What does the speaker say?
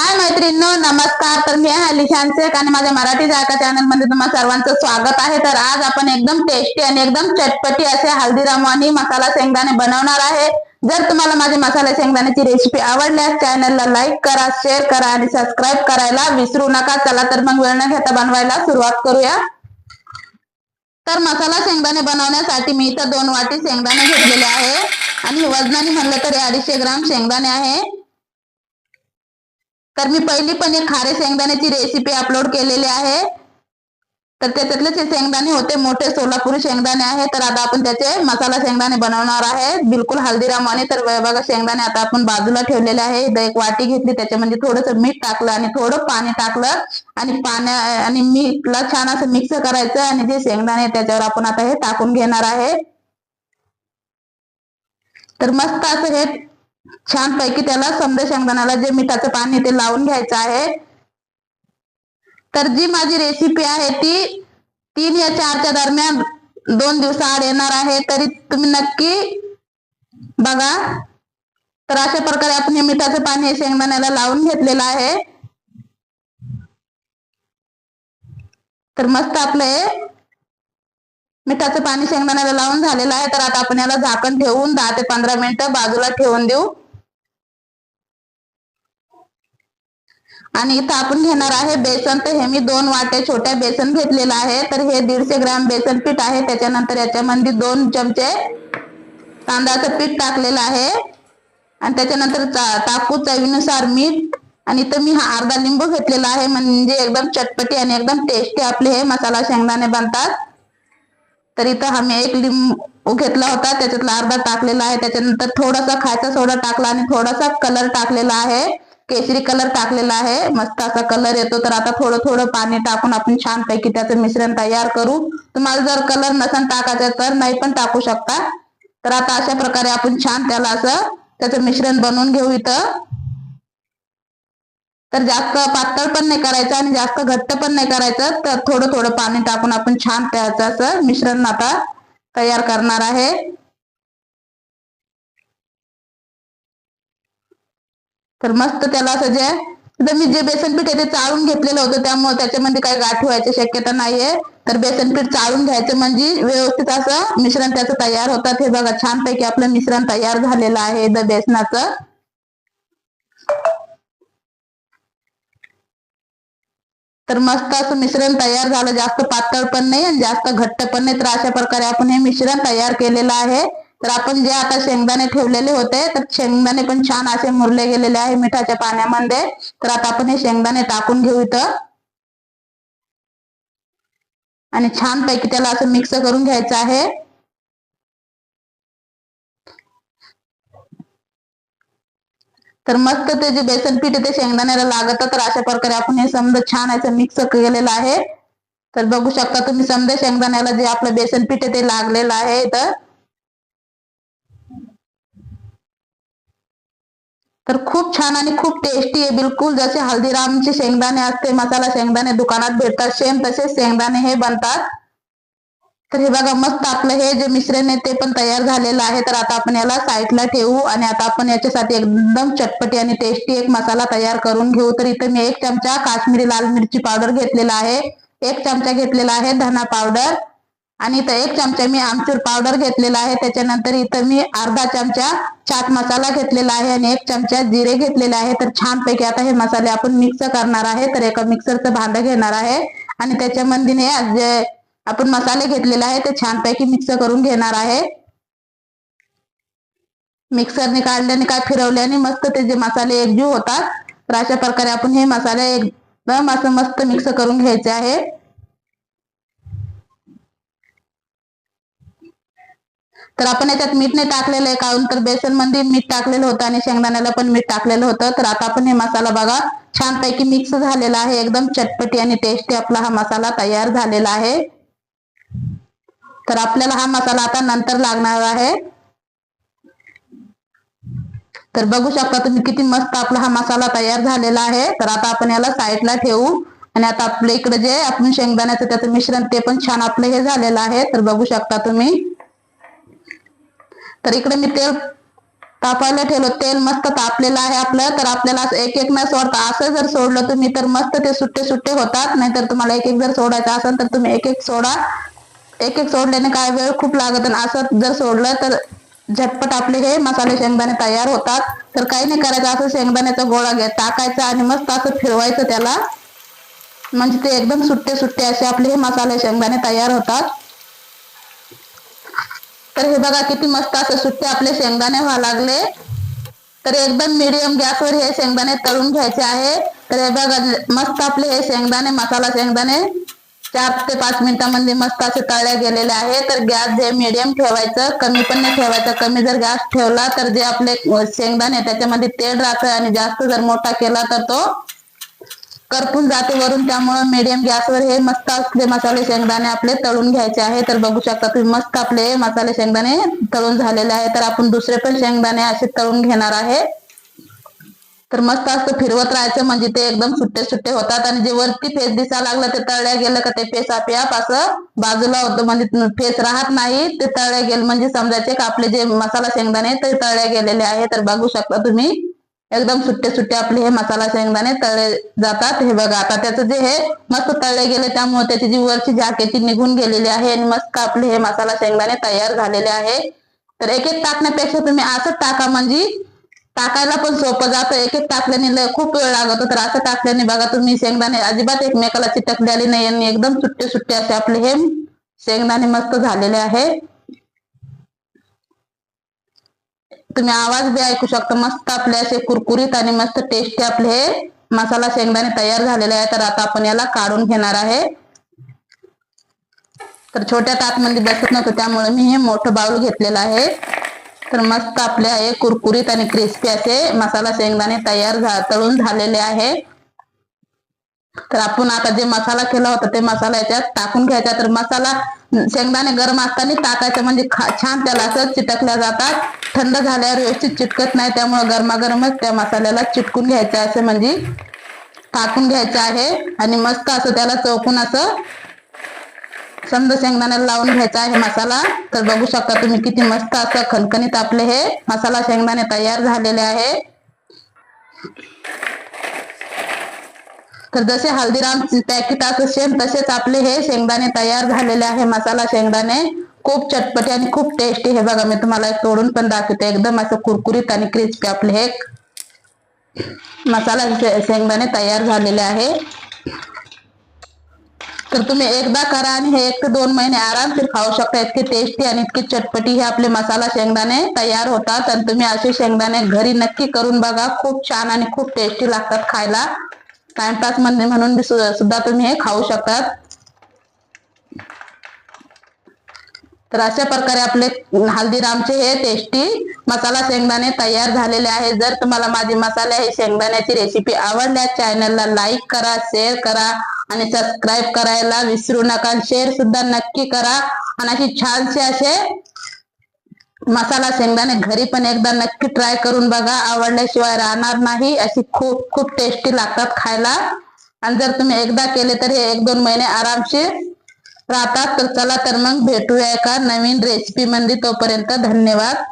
हाय मैत्रिणींनो नमस्कार. तर मी आहे लिशान शेख आणि माझ्या मराठी जायका चॅनलमध्ये तुम्हाला सर्वांचं स्वागत आहे. तर आज आपण एकदम टेस्टी आणि एकदम चटपटी असे हल्दीराम आणि मसाला शेंगदाणे बनवणार आहे. जर तुम्हाला माझे मसाला शेंगदाण्याची रेसिपी आवडल्यास चॅनलला लाईक करा शेअर करा आणि सबस्क्राईब करायला विसरू नका. चला तर मग वेळ न घेता बनवायला सुरुवात करूया. तर मसाला शेंगदाणे बनवण्यासाठी मी इथं दोन वाटी शेंगदाणे घेतलेले आहे. आणि वजनाने म्हणलं तर अडीचशे ग्राम शेंगदाणे आहे. तर मी पहिली पण एक खारे शेंगदाण्याची रेसिपी अपलोड केलेली आहे. तर त्याच्यातले जे शेंगदाणे होते. मोठे सोलापुरी शेंगदाणे आहे. तर आता आपण त्याचे मसाला शेंगदाणे बनवणार आहे. बिलकुल हल्दीराम आणि तर बघा शेंगदाणे आता आपण बाजूला ठेवलेले आहे. एक वाटी घेतली. त्याच्यामध्ये थोडंसं मीठ टाकलं आणि थोडं पाणी टाकलं. आणि पाण्या आणि मीठला छान असं मिक्स करायचं आणि जे शेंगदाणे त्याच्यावर आपण आता हे टाकून घेणार आहे. तर मस्त असं हे छान पैकी त्याला समजा शेंगदाण्याला जे मिठाचं पाणी ते लावून घ्यायचं आहे. तर जी माझी रेसिपी आहे ती तीन या चारच्या दरम्यान दोन दिवसाआड येणार आहे. तरी तुम्ही नक्की बघा. तर अशा प्रकारे आपण हे मिठाचं पाणी हे शेंगदाण्याला लावून घेतलेलं आहे. तर मस्त आपलं हे मिठाचं पाणी शेंगदाण्याला लावून झालेलं आहे. तर आता आपण याला झाकण ठेवून दहा ते पंधरा मिनिटं बाजूला ठेवून देऊ. आणि इथं आपण घेणार आहे बेसन. तर हे मी दोन वाट्या छोट्या बेसन घेतलेलं आहे. तर हे दीडशे ग्राम बेसन पीठ आहे. त्याच्यानंतर याच्यामध्ये दोन चमचे तांदळाचं पीठ टाकलेलं आहे. आणि त्याच्यानंतर टाकू चवीनुसार मीठ. आणि इथं मी हा अर्धा लिंबू घेतलेला आहे. म्हणजे एकदम चटपटी आणि एकदम टेस्टी आपले हे मसाला शेंगदाणे बनतात. तर इथं आम्ही एक लिंबू घेतला होता. त्याच्यातला अर्धा टाकलेला आहे. त्याच्यानंतर थोडासा खायचा सोडा टाकला आणि थोडासा कलर टाकलेला आहे. केशरी कलर टाकलेला आहे. मस्त असा कलर येतो. तर आता थोडं थोडं पाणी टाकून आपण छान पैकी त्याचं मिश्रण तयार करू. तुम्हाला जर कलर नसन टाकायचा तर नाही पण टाकू शकता. तर आता अशा प्रकारे आपण छान त्याला असं त्याचं मिश्रण बनवून घेऊ इथं. तर जास्त पातळ पण नाही करायचं आणि जास्त घट्ट पण नाही करायचं. तर थोडं थोडं पाणी टाकून आपण छान त्याचं असं मिश्रण आता तयार करणार आहे. तर मस्त त्याला असं जे मी जे बेसन पीठ आहे ते चाळून घेतलेलं होतं त्यामुळे त्याच्यामध्ये काही गाठ व्हायची शक्यता नाहीये. तर बेसन पीठ चाळून घ्यायचं म्हणजे व्यवस्थित असं मिश्रण त्याचं तयार होतात. हे बघा छानपैकी आपलं मिश्रण तयार झालेलं आहे द बेसनाचं. तर मस्त असं मिश्रण तयार झालं. जास्त पातळ पण नाही आणि जास्त घट्ट पण नाही तर अशा प्रकारे आपण हे मिश्रण तयार केलेलं आहे. तर आपण जे आता शेंगदाणे ठेवलेले होते तर शेंगदाणे पण छान असे मुरले गेलेले आहे मिठाच्या पाण्यामध्ये. तर आता आपण हे शेंगदाणे टाकून घेऊ इथं. आणि छान पैकी त्याला असं मिक्स करून घ्यायचं आहे. तर मस्त ते जे बेसन पीठ ते शेंगदाण्याला लागत तर अशा प्रकारे आपण हे समजा छान असं मिक्स केलेलं आहे. तर बघू शकता तुम्ही समजा शेंगदाण्याला जे आपलं बेसन पीठ ते लागलेलं आहे तर तर खूप छान आणि खूप टेस्टी आहे. बिलकुल जसे हल्दीरामचे शेंगदाणे असते मसाला शेंगदाणे दुकानात भेटतात सेम तसे शेंगदाणे हे बनतात. तर हे बघा मस्त आपलं हे जे मिश्रण आहे ते पण तयार झालेलं आहे. तर आता आपण याला साईडला ठेवू आणि आता आपण याच्यासाठी एकदम चटपटी आणि टेस्टी एक मसाला तयार करून घेऊ. तर इथं मी एक चमचा काश्मीरी लाल मिरची पावडर घेतलेला आहे. एक चमचा घेतलेला आहे धना पावडर. आणि इथं एक चमचा मी आमचूर पावडर घेतलेला आहे. त्याच्यानंतर इथं मी अर्धा चमचा चाट मसाला घेतलेला आहे आणि एक चमचा जिरे घेतलेले आहे. तर छानपैकी आता हे मसाले आपण मिक्स करणार आहे. तर एका मिक्सरचं भांड घेणार आहे. आणि त्याच्यामध्ये जे आपण मसाले घेतलेले आहे ते छानपैकी मिक्स करून घेणार आहे. मिक्सरने काढल्याने काय फिरवल्याने मस्त ते जे मसाले एकजीव होतात तर अशा प्रकारे आपण हे मसाले एकदम असं मस्त मिक्स करून घ्यायचे आहे. तर आपण याच्यात मीठ नाही टाकलेलं आहे कारण तर बेसनमध्ये मीठ टाकलेलं होतं आणि शेंगदाण्याला पण मीठ टाकलेलं होतं. तर आता आपण हे मसाला बघा छानपैकी मिक्स झालेला आहे एकदम चटपटी आणि टेस्टी आपला हा मसाला तयार झालेला आहे. तर आपल्याला हा मसाला आता नंतर लागणार आहे. तर बघू शकता तुम्ही किती मस्त आपला हा मसाला तयार झालेला आहे. तर आता आपण याला साईडला ठेवू आणि आता आपल्या इकडे जे आपण शेंगदाण्याचं त्याचं मिश्रण ते पण छान आपलं हे झालेलं आहे. तर बघू शकता तुम्ही. तर इकडे मी तेल तापायला ठेवलं. तेल मस्त तापलेलं आहे आपलं. तर आपल्याला असं एक एक न सोडता. असं जर सोडलं तुम्ही तर मस्त ते सुट्टे सुट्टे होतात. नाहीतर तुम्हाला एक एक जर सोडायचं असेल तर तुम्ही एक एक सोडा. एक एक सोडल्याने काय वेळ खूप लागत आणि असं जर सोडलं तर झटपट आपले हे मसाले शेंगदाणे तयार होतात. तर काही नाही करायचं. असं शेंगदाण्याचा गोळा घ्या टाकायचा आणि मस्त असं फिरवायचं त्याला. म्हणजे ते एकदम सुट्टे सुट्टे असे आपले हे मसाले शेंगदाणे तयार होतात. तर हे बघा किती मस्त असं सुट्टे आपले शेंगदाणे व्हायला लागले. तर एकदम मिडियम गॅसवर हे शेंगदाणे तळून घ्यायचे आहे. तर हे बघा मस्त आपले हे शेंगदाणे मसाला शेंगदाणे चार ते पाच मिनिटांमध्ये मस्त असे तळल्या गेलेले आहे. तर गॅस जे मिडियम ठेवायचं कमी पण नाही ठेवायचं कमी जर गॅस ठेवला तर जे आपले शेंगदाणे त्याच्यामध्ये तेल राहतं आणि जास्त जर मोठा केला तर तो करपून जाते वरून त्यामुळे मीडियम गॅसवर हे मस्त असले मसाले शेंगदाणे आपले तळून घ्यायचे आहे. तर बघू शकता तुम्ही मस्त आपले मसाले शेंगदाणे तळून झालेले आहे. तर आपण दुसरे पण शेंगदाणे असे तळून घेणार आहे. तर मस्त असं फिरवत राहायचं म्हणजे ते एकदम सुट्टे सुट्टे होतात. आणि जे वरती फेस दिसायला लागलं ते तळल्या गेलं का ते फेस आपोआप असं बाजूला होतं. म्हणजे फेस राहत नाही ते तळल्या गेलं. म्हणजे समजायचे का आपले जे मसाला शेंगदाणे ते तळल्या गेलेले आहे तर बघू शकता तुम्ही. एकदम सुट्टे सुट्टे आपले हे मसाला शेंगदाणे तळले जातात. हे बघा आता त्याचं जे हे मस्त तळले गेले त्यामुळे त्याची जी वरची झाकेची निघून गेलेली आहे आणि मस्त आपले हे मसाला शेंगदाणे तयार झालेले आहे. तर एक एक टाकण्यापेक्षा तुम्ही असं टाका म्हणजे टाकायला पण सोपं जातं. एक एक टाकल्याने खूप वेळ लागतो. तर असं टाकल्याने बघा तुम्ही शेंगदाणे अजिबात एकमेकाला चिटकलेले नाही आणि एकदम सुट्टे सुट्टे असे आपले हे शेंगदाणे मस्त झालेले आहे. तुम्ही आवाज बी ऐकू शकता. मस्त आपले असे कुरकुरीत आणि मस्त टेस्टी आपले हे मसाला शेंगदाणे तयार झालेले आहे तर आता आपण याला काढून घेणार आहे. तर छोट्या तातमध्ये बसत नव्हतं त्यामुळे मी हे मोठं बाऊल घेतलेलं आहे. तर मस्त आपले आहे कुरकुरीत आणि क्रिस्पी असे मसाला शेंगदाणे तयार झा तळून झालेले आहे. तर आपण आता जे मसाला केला होता ते मसाला याच्यात टाकून घ्यायचा. तर मसाला शेंगदाणे गरम असताना टाकायचं म्हणजे छान त्याला असं चिटकल्या जातात. थंड झाल्यावर व्यवस्थित चिटकत नाही त्यामुळे गरमागरमच त्या मसाल्याला चिटकून घ्यायचं असं म्हणजे टाकून घ्यायचं आहे. आणि मस्त असं त्याला चौकून असं समजा शेंगदाण्याला लावून घ्यायचा आहे मसाला. तर बघू शकता तुम्ही किती मस्त असं खणखणीत आपले हे मसाला शेंगदाणे तयार झालेले आहे. तर जसे हल्दीराम पॅकेट असं सेम तसेच आपले हे शेंगदाणे तयार झालेले आहे. मसाला शेंगदाणे खूप चटपटी आणि खूप टेस्टी हे बघा मी तुम्हाला एक तोडून पण दाखवते. एकदम असं कुरकुरीत आणि क्रिस्पी आपले हे मसाला शेंगदाणे तयार झालेले आहे. तर तुम्ही एकदा करा आणि हे एक ते दोन महिने आरामशीर खाऊ शकता. इतके टेस्टी आणि इतके चटपटी हे आपले मसाला शेंगदाणे तयार होतात. आणि तुम्ही असे शेंगदाणे घरी नक्की करून बघा. खूप छान आणि खूप टेस्टी लागतात खायला. टाइमपासमध्ये म्हणून सुद्धा तुम्ही हे खाऊ शकतात. तर अशा प्रकारे आपले हल्दीरामचे हे टेस्टी मसाला शेंगदाणे तयार झालेले आहे जर तुम्हाला माझी मसाले हे शेंगदाण्याची रेसिपी आवडल्यास चॅनलला लाईक करा शेअर करा आणि सबस्क्राईब करायला विसरू नका. शेअर सुद्धा नक्की करा. आणि अशी छानसे असे मसाला शेंगदाणे घरी पण एकदा नक्की ट्राय करून बघा. आवडल्याशिवाय राहणार नाही. अशी खूप खूप टेस्टी लागतात खायला. आणि जर तुम्ही एकदा केले तर हे एक दोन महिने आरामशीर राहतात. तर चला तर मग भेटूया एका नवीन रेसिपी मध्ये तोपर्यंत धन्यवाद.